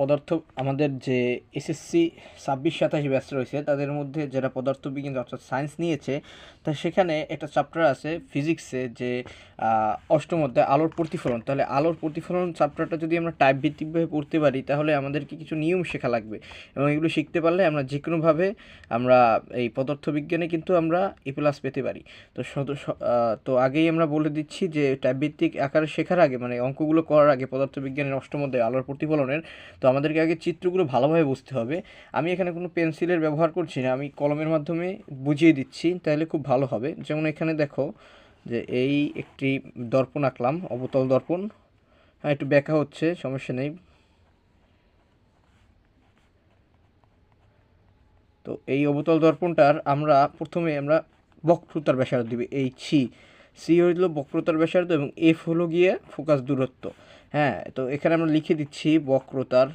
পদার্থ আমাদের যে এসএসসি ছাব্বিশ সাতাশি ব্যাচ রয়েছে, তাদের মধ্যে যারা পদার্থবিজ্ঞান অর্থাৎ সায়েন্স নিয়েছে, তা সেখানে একটা চ্যাপ্টার আছে ফিজিক্সে যে অষ্টম অধ্যায় আলোর প্রতিফলন। তাহলে আলোর প্রতিফলন চ্যাপ্টারটা যদি আমরা টাইপ ভিত্তিকভাবে পড়তে পারি, তাহলে আমাদেরকে কিছু নিয়ম শেখা লাগবে। এবং এগুলো শিখতে পারলে আমরা যে কোনোভাবে আমরা এই পদার্থবিজ্ঞানে কিন্তু আমরা এ প্লাস পেতে পারি। তো তো আগেই আমরা বলে দিচ্ছি যে টাইপ ভিত্তিক আকারে শেখার আগে মানে অঙ্কগুলো করার আগে পদার্থবিজ্ঞানের অষ্টম অধ্যায় আলোর প্রতিফলনের, তো আমাদেরকে আগে চিত্রগুলো ভালোভাবে বুঝতে হবে। আমি এখানে কোনো পেন্সিলের ব্যবহার করছি না, আমি কলমের মাধ্যমে বুঝিয়ে দিচ্ছি, তাহলে খুব ভালো হবে। যেমন এখানে দেখো যে এই একটি দর্পণ আঁকলাম, অবতল দর্পণ। হ্যাঁ একটু ব্যাখ্যা হচ্ছে, সমস্যা নেই। তো এই অবতল দর্পণটার আমরা প্রথমে আমরা বক্রতার ব্যাসার্ধ দিবে, এই সি সি হইল বক্রতার ব্যাসার্ধ এবং এফ হলো গিয়ে ফোকাস দূরত্ব। হ্যাঁ তো এখানে আমরা লিখে দিচ্ছি বক্রতার,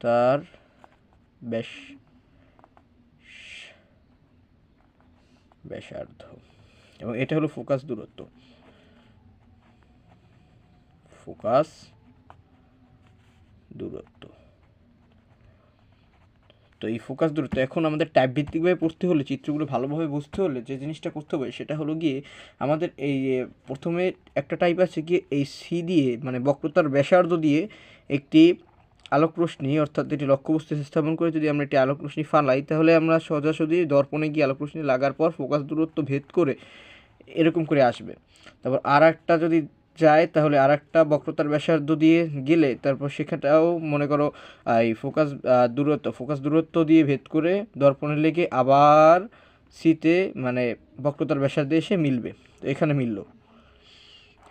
তার ব্যাস, ব্যাসার্ধ। এবং এটা হলো ফোকাস দূরত্ব। ফোকাস দূরত্ব। তো এই ফোকাস দূরত্ব এখন আমাদের টাইপ ভিত্তিকভাবে পড়তে হলে, চিত্রগুলো ভালোভাবে বুঝতে হলে যে জিনিসটা করতে হবে, সেটা হলো গিয়ে আমাদের এই প্রথমে একটা টাইপ আছে গিয়ে এই সি দিয়ে মানে বক্রতার ব্যাসার্ধ দিয়ে একটি আলোক রশ্মি অর্থাৎ এটি লক্ষ্যবস্তু স্থাপন করে যদি আমরা একটি আলোক রশ্মি ফালাই, তাহলে আমরা সোজাসুজি দর্পণে গিয়ে আলোক রশ্মি লাগার পর ফোকাস দূরত্ব ভেদ করে এরকম করে আসবে। তারপর আর একটা যদি যায়, তাহলে আর একটা বক্রতার ব্যাসার্ধ দিয়ে গেলে তারপর সেখানটাও মনে করো এই ফোকাস দূরত্ব ফোকাস দূরত্ব দিয়ে ভেদ করে দর্পণে লেগে আবার সিতে মানে বক্রতার ব্যাসার্ধে এসে মিলবে। তো এখানে মিলল।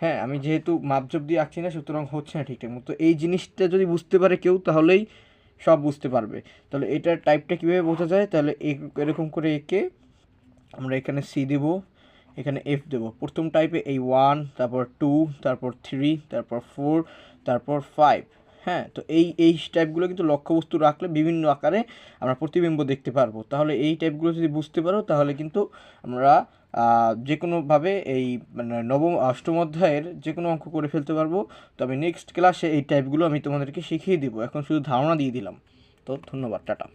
হ্যাঁ আমি যেহেতু মাপজোপ দিয়ে আঁকছি না, সুতরাং হচ্ছে না ঠিকঠাক। মতো এই জিনিসটা যদি বুঝতে পারে কেউ, তাহলেই সব বুঝতে পারবে। তাহলে এটার টাইপটা কীভাবে বোঝা যায়? তাহলে এরকম করে এঁকে আমরা এখানে সি দেব। এখানে এফ দেব। প্রথম টাইপে এই ওয়ান তারপর টু তারপর থ্রি তারপর ফোর তারপর ফাইভ হ্যাঁ তো এই এই টাইপগুলো কিন্তু লক্ষ্যবস্তু রাখলে বিভিন্ন আকারে আমরা প্রতিবিম্ব দেখতে পারব। তাহলে এই টাইপগুলো যদি বুঝতে পারো, তাহলে কিন্তু আমরা যে কোনোভাবে এই মানে নবম, অষ্টম অধ্যায়ের যে কোনো অঙ্ক করে ফেলতে পারব। তবে নেক্সট ক্লাসে এই টাইপগুলো আমি তোমাদেরকে শিখিয়ে দেবো। এখন শুধু ধারণা দিয়ে দিলাম। তো ধন্যবাদ, টাটা।